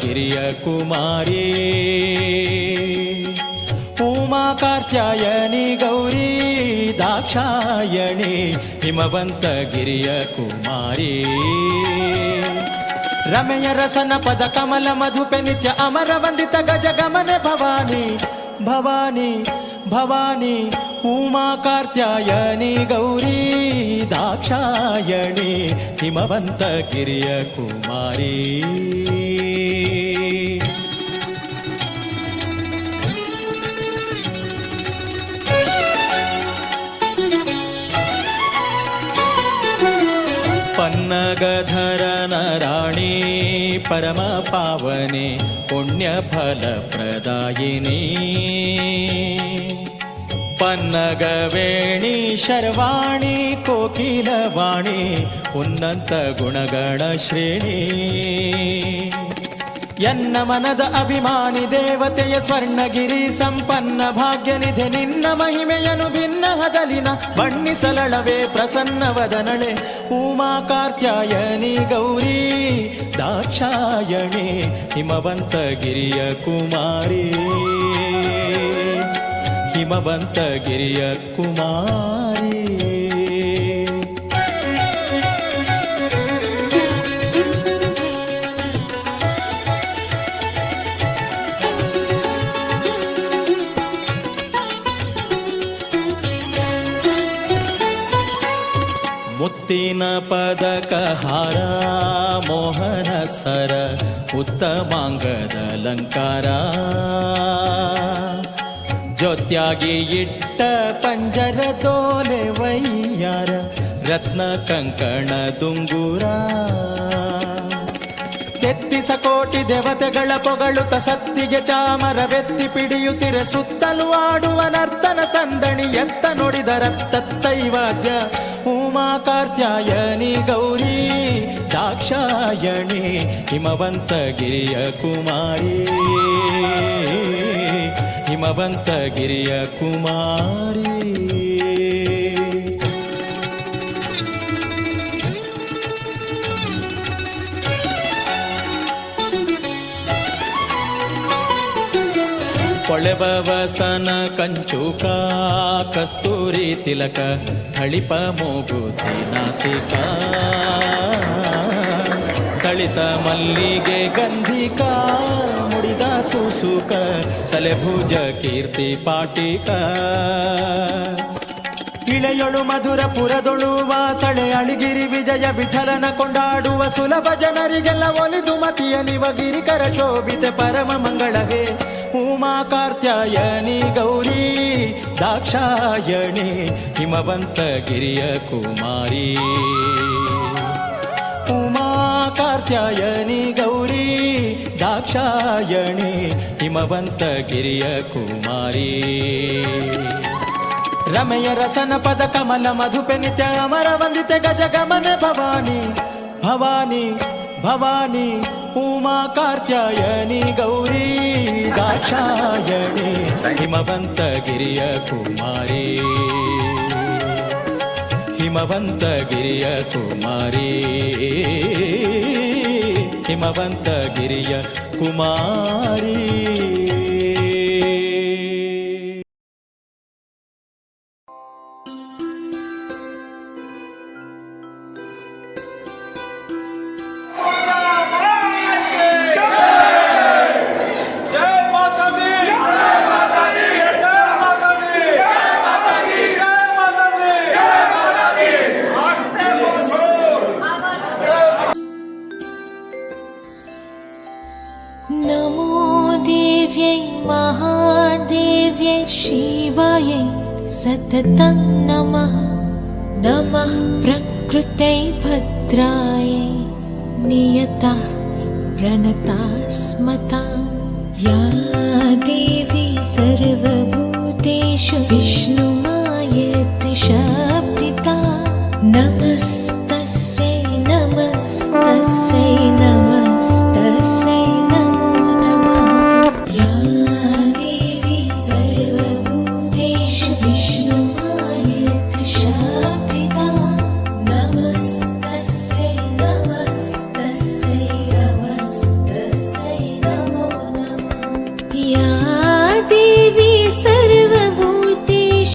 ಗಿರಿಯ ಕುಮಾರಿ. ಉಮಾ ಕಾತ್ಯಾಯನಿ ಗೌರಿ, ದಾಕ್ಷಾಯಣಿ, ಹಿಮವಂತ ಗಿರಿಯ ಕುಮಾರಿ. ರಮೆಯ ರಸನ ಪದ ಕಮಲ ಮಧುಪೆ ನಿತ್ಯ ಅಮರ ವಂದಿತ ಗಜ ಗಮನೆ ಭವಾನಿ ಭವಾನಿ ಭವಾನಿ ಉಮಾ ಕಾರ್ತ್ಯಾಯನಿ ಗೌರಿ ದಾಕ್ಷಾಯಣಿ ಹಿಮವಂತ ಗಿರಿಯ ಕುಮಾರಿ ಪನ್ನಗವೇಣಿ ಶರ್ವಾಣಿ, ಕೋಕಿಲವಾಣಿ, ಉನ್ನಂತ ಗುಣಗಣ ಶ್ರೇಣಿ. ಎನ್ನ ಮನದ ಅಭಿಮಾನಿ ದೇವತೆಯ ಸ್ವರ್ಣಗಿರಿ, ಸಂಪನ್ನ ಭಾಗ್ಯ ನಿಧಿ, ನಿನ್ನ ಮಹಿಮೆಯನು ಭಿನ್ನ ಹದಲಿನ ಬಣ್ಣಿಸಲಳವೇ ಪ್ರಸನ್ನ ವದನಳೆ. ಉಮಾ ಕಾರ್ತ್ಯಾಯನಿ ಗೌರಿ, ದಾಕ್ಷಾಯಣಿ, ಹಿಮವಂತ ಗಿರಿಯ ಕುಮಾರಿ. ಹಿಮವಂತ ಗಿರಿಯ ಕುಮಾರಿ. ಮುತ್ತಿನ ಪದಕ ಹಾರ ಮೋಹನ ಸರ ಉತ್ತಮಾಂಗದ ಅಲಂಕಾರ ಜೊತ್ಯಾಗಿ ಇಟ್ಟ ಪಂಜರ ತೋಲೆ ವೈಯಾರ, ರತ್ನ ಕಂಕಣ ದುಂಗುರ. ತೆತ್ತಿಸ ಕೋಟಿ ದೇವತೆಗಳ ಪೊಗಳುತ ಸತ್ತಿಗೆ ಚಾಮರವೆತ್ತಿ ಪಿಡಿಯುತ್ತಿರ, ಸುತ್ತಲೂ ಆಡುವ ನರ್ತನ ಸಂದಣಿ ಎತ್ತ ನೋಡಿದ ರತ್ತೈವಾದ್ಯ ಉಮಾ ಕಾರ್ತ್ಯಾಯನಿ ಗೌರಿ, ದಾಕ್ಷಾಯಣಿ ಹಿಮವಂತ ಗಿರಿಯ ಕುಮಾರಿ. ಹಿಮವಂತ ಗಿರಿಯ ಕುಮಾರಿ. ಕೊಳೆಬವಸನ ಕಂಚುಕ ಕಸ್ತೂರಿ ತಿಲಕ ಹಳಿಪ ಮೂಗುತಿ ನಾಸಿಕ. ತಳಿತ ಮಲ್ಲಿಗೆ ಗಂಧಿಕ, ಮುಡಿದ ಸುಸುಕ ಸಲೆಭುಜ ಕೀರ್ತಿ ಪಾಟಿಕ ಇಳೆಯೊಳು ಮಧುರ ಪುರದೊಳು ವಾಸಳೆ, ಅಳಿಗಿರಿ ವಿಜಯ ವಿಠಲನ ಕೊಂಡಾಡುವ ಸುಲಭ ಜನರಿಗೆಲ್ಲ ಒಲಿದು ಮತಿಯ ನಿವಗಿರಿಕರ ಶೋಭಿತ ಪರಮ ಮಂಗಳಗೆ. ಉಮಾ ಕಾರ್ತ್ಯಾಯನಿ ಗೌರಿ, ದಾಕ್ಷಾಯಣಿ ಹಿಮವಂತ ಗಿರಿಯ ಕುಮಾರಿ. ಉಮಾ ಕಾರ್ತ್ಯಾಯನಿ ಗೌರಿ, ದಾಕ್ಷಾಯಣಿ ಹಿಮವಂತ ಗಿರಿಯ ಕುಮಾರಿ. ರಮೆಯ ರಸನ ಪದ ಕಮಲ ಮಧುಪೆ ನಿತ್ಯ ಅಮರ ವಂದಿತೆ ಗಜ ಗಮನೆ ಭವಾನಿ ಭವಾನಿ ಭವಾನಿ ಉಮಾ ಕಾರ್ತ್ಯಾಯನಿ ಗೌರಿ, ದಾಕ್ಷಾಯಣಿ ಹಿಮವಂತ ಗಿರಿಯ ಕುಮಾರಿ. ಹಿಮವಂತ ಗಿರಿಯ ಕುಮಾರಿ. महादेव्यै शिवायै सततं नमः। नमः प्रकृतै भद्रायै नियतः प्रणतास्मतां या देवी सर्वभूतेषु विष्णुमायति शब्दिता